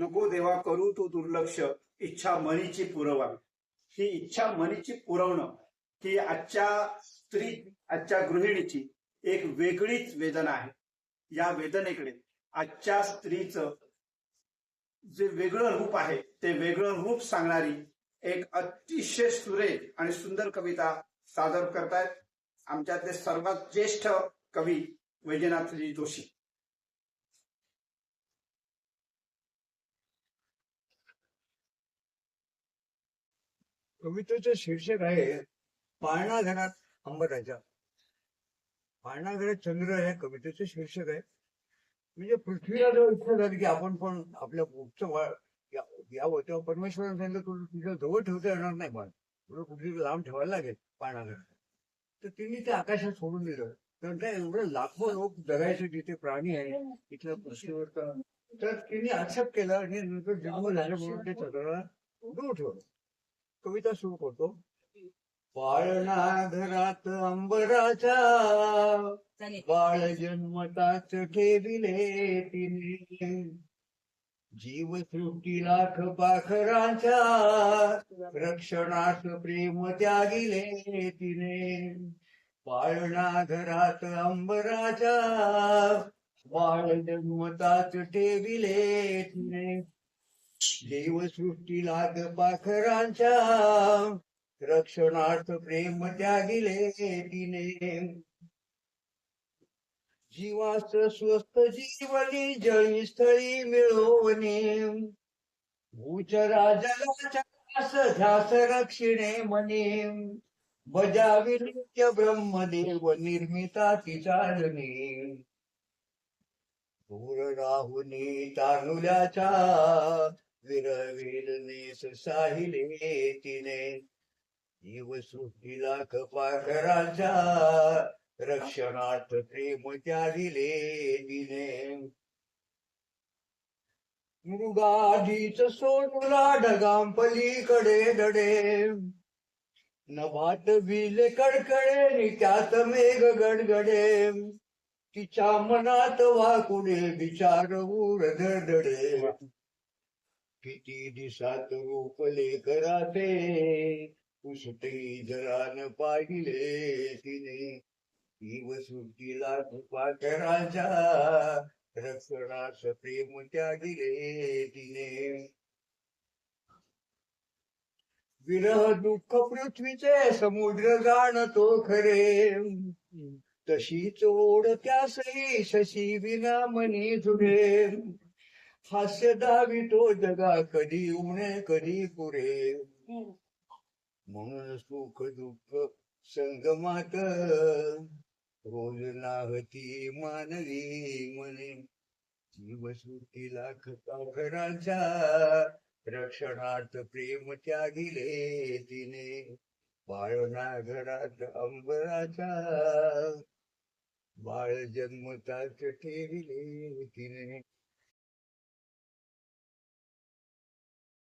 नको देवा करू तू दुर्लक्ष. इच्छा मनीची पुरवावी. ही इच्छा मनीची पुरवणं ही आजच्या स्त्री आजच्या गृहिणीची एक वेगळीच वेदना आहे. या वेदनेकडे आजच्या स्त्रीचं जे वेगळं रूप आहे ते वेगळं रूप सांगणारी एक अतिशय सुरेख आणि सुंदर कविता सादर करतायत आमच्यातले सर्वात ज्येष्ठ कवी वैद्यनाथजी जोशी. कवितेचे शीर्षक आहे पाळणा घरात अंबराजा पाळणा घरात चंद्र हे कवितेचे शीर्षक आहे. म्हणजे पृथ्वीला जर इच्छा झाली की आपण पण आपल्या पुढचं यावं तेव्हा परमेश्वराने सांगितलं तुला तुझ्या जवळ ठेवता येणार नाही पण तुला कुठे लांब ठेवायला लागेल पाळणा घरात. तर तिने ते आकाशात सोडून दिलं. कारण त्या एवढं लाखो लोक जगायचे जिथे प्राणी आहे तिथल्या पृथ्वीवर तर तिने आक्षेप केला आणि नंतर जन्म झालं म्हणून ते चंद्राला दूर ठेवलं. कविता सुरू करतो. पाळणा घरात अंबराच्या बाळ जन्मताच ठेविले तिने. जीव सृष्टी लाख पाखरांच्या रक्षणास प्रेम त्यागिले तिने. पाळणा घरात अंबराच्या बाळ जन्मताच ठेविले तिने. देवसृष्टी लाग रक्षणार्थ प्रेम त्यागिले तिने. जीवास स्वस्त जीवनी जळी स्थळी मिळवणे. भूचराजलाच्या ध्यास रक्षिणे मने. बजावी नित्य ब्रह्मदेव निर्मिता चालणे दूर राहुनी तानुल्याच्या विरविलनेस साहिले तिने जीवसृष्टीला कपाकरांचा रक्षणार्थ प्रेम त्यागिले तिने मृगाधीच सोडूला ढगाम पलीकडे दडे नभात बिल कडकडे नि त्यात मेघ गडगडे. तिच्या मनात वाकुडे विचार उर धडडे किती दिसात रूपले कराते? पुसते जरान पाहिले तिने. जीव सुट्टीला पाकराच्या रक्षणास प्रेम त्यागिले तिने. विरह दुःख पृथ्वीचे समुद्र जाणतो खरे. तशीच ओढ त्यासही शशी विना मनी जुडे हास्य दावितो जगा कधी उणे कधी पुरे. म्हणून सुख दुःख संगमात रोज नाहती मानवी मने. लाख घराच्या रक्षणार्थ प्रेम त्यागिले तिने. बाळना घरात अंबराच्या बाळ जन्मताच ठेविले तिने.